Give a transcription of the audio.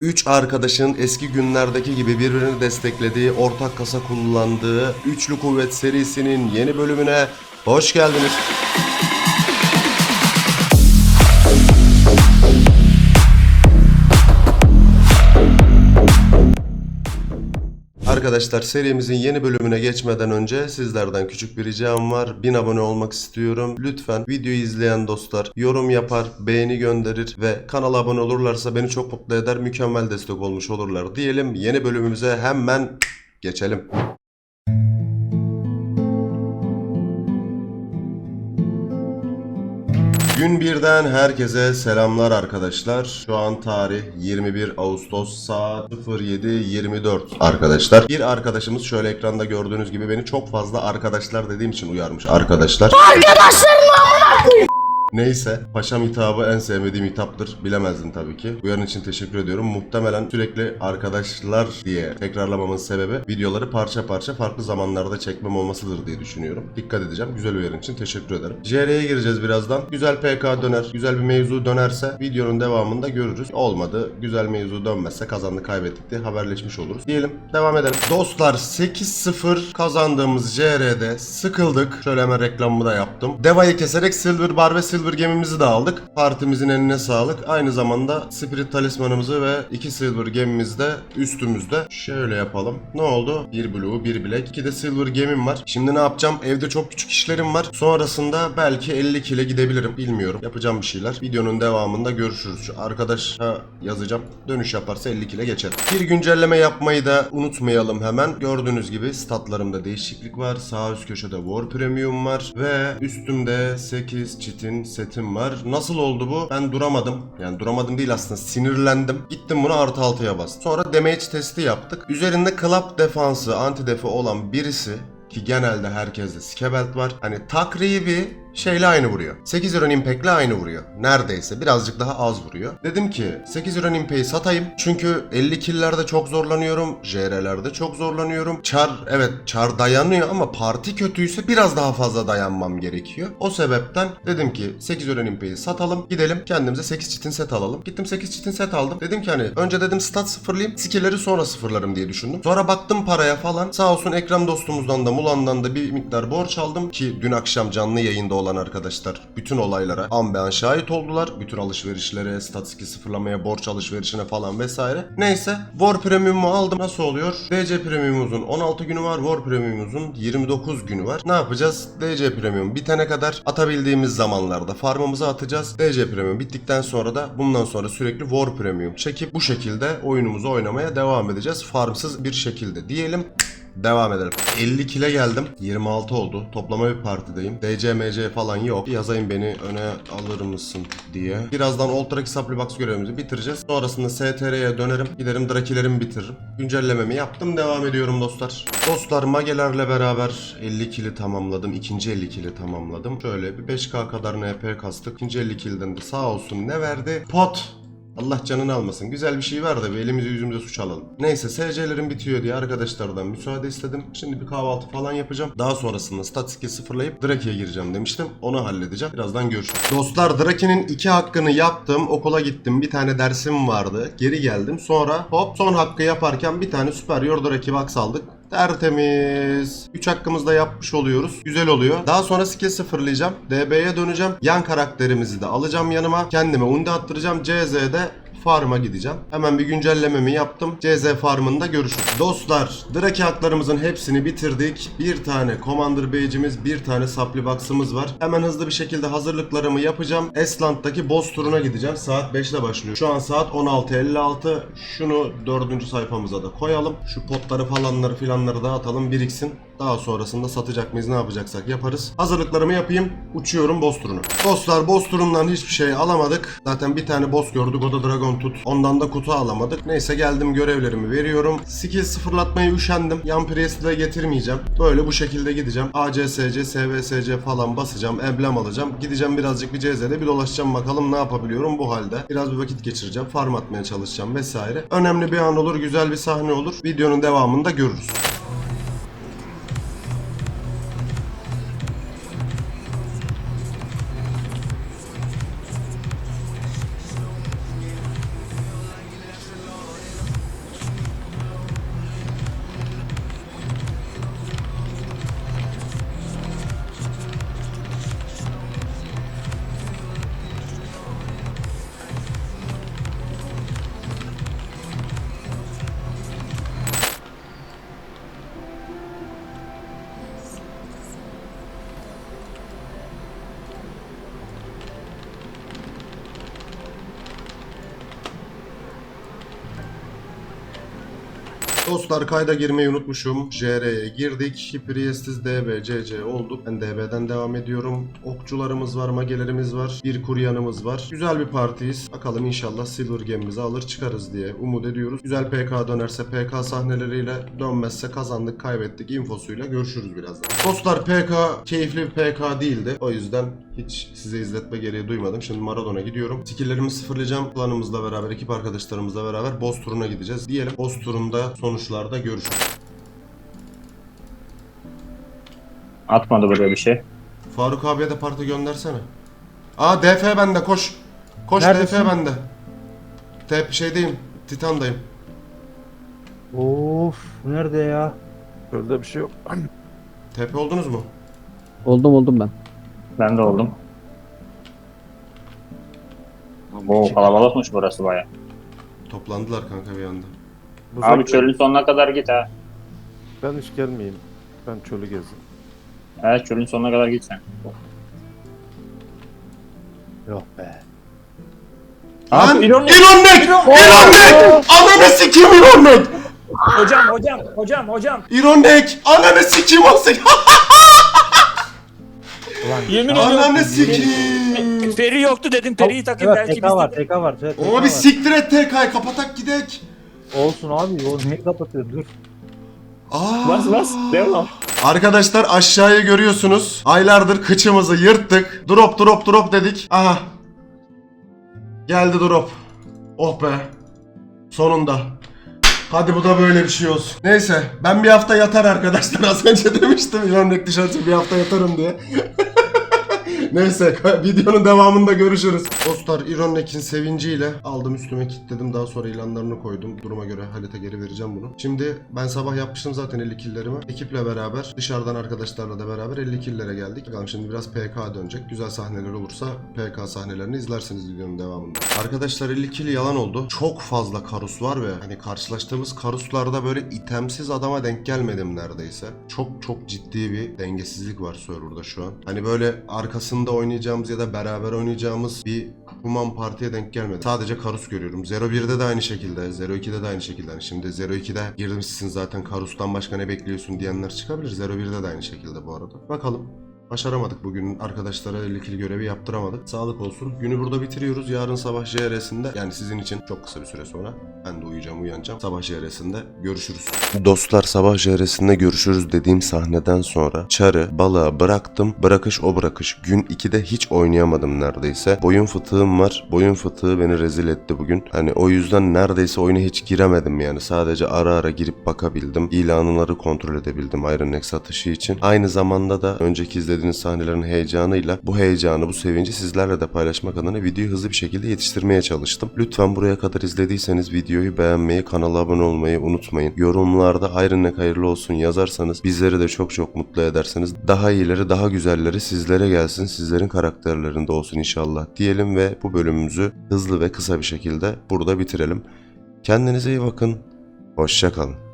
Üç arkadaşın eski günlerdeki gibi birbirini desteklediği, ortak kasa kullandığı Üçlü Kuvvet serisinin yeni bölümüne hoş geldiniz. Arkadaşlar serimizin yeni bölümüne geçmeden önce sizlerden küçük bir ricam var. 1000 abone olmak istiyorum. Lütfen videoyu izleyen dostlar yorum yapar, beğeni gönderir ve kanala abone olurlarsa beni çok mutlu eder. Mükemmel destek olmuş olurlar diyelim. Yeni bölümümüze hemen geçelim. Gün birden herkese selamlar arkadaşlar. Şu an tarih 21 Ağustos saat 07.24 arkadaşlar. Bir arkadaşımız şöyle ekranda gördüğünüz gibi beni çok fazla arkadaşlar dediğim için uyarmış arkadaşlar. Neyse, paşam hitabı en sevmediğim hitaptır. Bilemezdim tabii ki. Uyarın için teşekkür ediyorum. Muhtemelen sürekli arkadaşlar diye tekrarlamamın sebebi videoları parça parça farklı zamanlarda çekmem olmasıdır diye düşünüyorum. Dikkat edeceğim. Güzel uyarın için teşekkür ederim. JR'ye gireceğiz birazdan. Güzel PK döner, güzel bir mevzu dönerse videonun devamında görürüz. Olmadı, güzel mevzu dönmezse kazandık kaybettik diye haberleşmiş oluruz. Diyelim, devam edelim. Dostlar 8-0 kazandığımız JR'de sıkıldık. Şöyle hemen reklamımı da yaptım. Deva'yı keserek Silver Bar ve Silver gemimizi de aldık. Partimizin eline sağlık. Aynı zamanda Spirit talismanımızı ve iki Silver gemimiz de üstümüzde. Şöyle yapalım. Ne oldu? Bir Blue, bir Black. iki de Silver gemim var. Şimdi ne yapacağım? Evde çok küçük işlerim var. Sonrasında belki 50 kile gidebilirim. Bilmiyorum. Yapacağım bir şeyler. Videonun devamında görüşürüz. Şu arkadaşa yazacağım. Dönüş yaparsa 50 kile geçerim. Bir güncelleme yapmayı da unutmayalım hemen. Gördüğünüz gibi statlarımda değişiklik var. Sağ üst köşede War Premium var. Ve üstümde 8 çitin setim var. Nasıl oldu bu? Ben duramadım. Yani duramadım değil aslında sinirlendim. Gittim bunu artı 6'ya bastım. Sonra damage testi yaptık. Üzerinde club defansı, anti defi olan birisi ki genelde herkeste skebelt var. Hani takribi şeyle aynı vuruyor. 8 Euro Impact'le aynı vuruyor. Neredeyse birazcık daha az vuruyor. Dedim ki 8 Euro Impact'i satayım. Çünkü 50 kill'lerde çok zorlanıyorum. JR'lerde çok zorlanıyorum. Char evet Char dayanıyor ama parti kötüyse biraz daha fazla dayanmam gerekiyor. O sebepten dedim ki 8 Euro Impact'i satalım. Gidelim kendimize 8 çitin set alalım. Gittim 8 çitin set aldım. Dedim ki hani önce dedim stat sıfırlayayım. Skill'leri sonra sıfırlarım diye düşündüm. Sonra baktım paraya falan. Sağ olsun Ekrem dostumuzdan da Mulan'dan da bir miktar borç aldım. Ki dün akşam canlı yayında olan arkadaşlar bütün olaylara an be an şahit oldular. Bütün alışverişlere, statiki sıfırlamaya, borç alışverişine falan vesaire. Neyse War Premium'u aldım. Nasıl oluyor? DC Premium'umuzun 16 günü var. War Premium'umuzun 29 günü var. Ne yapacağız? DC Premium bitene kadar atabildiğimiz zamanlarda farmımızı atacağız. DC Premium bittikten sonra da bundan sonra sürekli War Premium çekip bu şekilde oyunumuzu oynamaya devam edeceğiz. Farmsız bir şekilde diyelim. Devam edelim. 50 kile geldim. 26 oldu. Toplama bir partideyim. DC, MC falan yok. Yazayım beni öne alır mısın diye. Birazdan Ultra Supply Box görevimizi bitireceğiz. Sonrasında STR'ye dönerim. Giderim Drakilerimi bitiririm. Güncellememi yaptım. Devam ediyorum dostlar. Dostlar Magelerle beraber 50 kili tamamladım. İkinci 50 kili tamamladım. Şöyle bir 5k kadar NP kastık. İkinci 50 kilden de sağ olsun ne verdi? Pot. Allah canını almasın. Güzel bir şey var da bir elimize yüzümüze suç alalım. Neyse SC'lerim bitiyor diye arkadaşlardan müsaade istedim. Şimdi bir kahvaltı falan yapacağım. Daha sonrasında statiki sıfırlayıp Draki'ye gireceğim demiştim. Onu halledeceğim. Birazdan görüşürüz. Dostlar Draki'nin iki hakkını yaptım. Okula gittim. Bir tane dersim vardı. Geri geldim. Sonra hop son hakkı yaparken bir tane Superior Draki Box aldık. Tertemiz. 3 hakkımızda yapmış oluyoruz. Güzel oluyor. Daha sonra skill sıfırlayacağım. DB'ye döneceğim. Yan karakterimizi de alacağım yanıma. Kendime undi attıracağım. CZ'de farm'a gideceğim. Hemen bir güncellememi yaptım. CZ farmında görüşürüz. Dostlar, Draki haklarımızın hepsini bitirdik. Bir tane Commander Badge'imiz, bir tane Supply Box'ımız var. Hemen hızlı bir şekilde hazırlıklarımı yapacağım. Esland'daki boss turuna gideceğim. Saat 5'te başlıyor. Şu an saat 16.56. Şunu dördüncü sayfamıza da koyalım. Şu potları falanları filanları dağıtalım biriksin. Daha sonrasında satacak mıyız ne yapacaksak yaparız. Hazırlıklarımı yapayım. Uçuyorum boss turuna. Dostlar boss turundan hiçbir şey alamadık. Zaten bir tane boss gördük o da Dragon Tut. Ondan da kutu alamadık. Neyse geldim görevlerimi veriyorum. Skill sıfırlatmayı üşendim. Yan Priest'i de getirmeyeceğim. Böyle bu şekilde gideceğim. ACSC, SVSC falan basacağım. Emblem alacağım. Gideceğim birazcık bir CZ'de bir dolaşacağım bakalım ne yapabiliyorum bu halde. Biraz bir vakit geçireceğim. Farm atmaya çalışacağım vesaire. Önemli bir an olur. Güzel bir sahne olur. Videonun devamında görürüz. Dostlar kayda girmeyi unutmuşum. JR'ye girdik. Priestis DB, CC olduk. Ben DB'den devam ediyorum. Okçularımız var, magelerimiz var. Bir kuryanımız var. Güzel bir partiyiz. Bakalım inşallah Silver Game'imizi alır çıkarız diye umut ediyoruz. Güzel PK dönerse PK sahneleriyle dönmezse kazandık kaybettik infosuyla görüşürüz birazdan. Dostlar PK keyifli bir PK değildi. O yüzden hiç size izletme gereği duymadım. Şimdi Maradona gidiyorum. Skill'lerimi sıfırlayacağım. Planımızla beraber, ekip arkadaşlarımızla beraber boss turuna gideceğiz. Diyelim boss turunda sonuçlarda görüşürüz. Atmadı buraya bir şey. Faruk abiye de parti göndersene. Aa DF bende koş. Koş Neredesin? DF bende. Tep şeydeyim. Titan'dayım. Of nerede ya? Öyle bir şey yok. TP oldunuz mu? Oldum oldum ben. Ben de oldum. Oo kalabalıkmış burası baya. Toplandılar kanka bir anda. Bu Abi çölün sonuna kadar git ha. Ben hiç gelmeyeyim. Ben çölü gezeyim. Evet çölün sonuna kadar git sen. Yok be. Lan! Abi, İronnek! İronnek! İronnek! Ananı sikeyim İronnek! Hocam hocam hocam hocam. İronnek! Ananı sikeyim olsun! Ulan Yemin ediyorum. Ananı sikeyim! Peri yoktu dedim periyi takayım Evet belki TK var biz de. TK var. evet, TK Ama var. bir siktir et TK'yı kapatak gidek. Olsun abi o niye kapatıyor dur. Aa. Bas bas devam. Arkadaşlar aşağıyı görüyorsunuz. Aylardır kıçımızı yırttık. Drop drop drop dedik. Aha. Geldi drop. Oh be. Sonunda. Hadi bu da böyle bir şey olsun. Neyse ben bir hafta yatar arkadaşlar. Az önce demiştim İranlık dışarısı bir hafta yatarım diye. Neyse videonun devamında görüşürüz. Dostlar İronek'in sevinciyle aldım üstüme kilitledim daha sonra ilanlarını koydum. Duruma göre Halit'e geri vereceğim bunu. Şimdi ben sabah yapmıştım zaten 50 killlerimi. Ekiple beraber dışarıdan arkadaşlarla da beraber 50 killere geldik. Bakalım şimdi biraz PK dönecek. Güzel sahneler olursa PK sahnelerini izlersiniz videonun devamında. Arkadaşlar 50 kill yalan oldu. Çok fazla karus var ve hani karşılaştığımız karuslarda böyle itemsiz adama denk gelmedim neredeyse. Çok çok ciddi bir dengesizlik var serverda şu an. Hani böyle arkasında oynayacağımız ya da beraber oynayacağımız bir Human partiye denk gelmedi. Sadece Karus görüyorum. 01'de de aynı şekilde, 02'de de aynı şekilde. Hani şimdi 02'de girmişsin zaten Karus'tan başka ne bekliyorsun diyenler çıkabilir. 01'de de aynı şekilde bu arada. Bakalım. Başaramadık bugün arkadaşlara 50 kill görevi yaptıramadık. Sağlık olsun. Günü burada bitiriyoruz. Yarın sabah JR'sinde yani sizin için çok kısa bir süre sonra ben de uyuyacağım uyanacağım. Sabah JR'sinde görüşürüz. Dostlar sabah JR'sinde görüşürüz dediğim sahneden sonra çarı balığa bıraktım. Bırakış o bırakış. Gün 2'de hiç oynayamadım neredeyse. Boyun fıtığım var. Boyun fıtığı beni rezil etti bugün. Hani o yüzden neredeyse oyuna hiç giremedim yani. Sadece ara ara girip bakabildim. İlanları kontrol edebildim Iron X atışı için. Aynı zamanda da önceki izlediğiniz sahnelerin heyecanıyla bu heyecanı, bu sevinci sizlerle de paylaşmak adına videoyu hızlı bir şekilde yetiştirmeye çalıştım. Lütfen buraya kadar izlediyseniz videoyu beğenmeyi, kanala abone olmayı unutmayın. Yorumlarda Neck hayırlı olsun yazarsanız bizleri de çok çok mutlu ederseniz daha iyileri, daha güzelleri sizlere gelsin, sizlerin karakterlerinde olsun inşallah diyelim ve bu bölümümüzü hızlı ve kısa bir şekilde burada bitirelim. Kendinize iyi bakın. Hoşçakalın.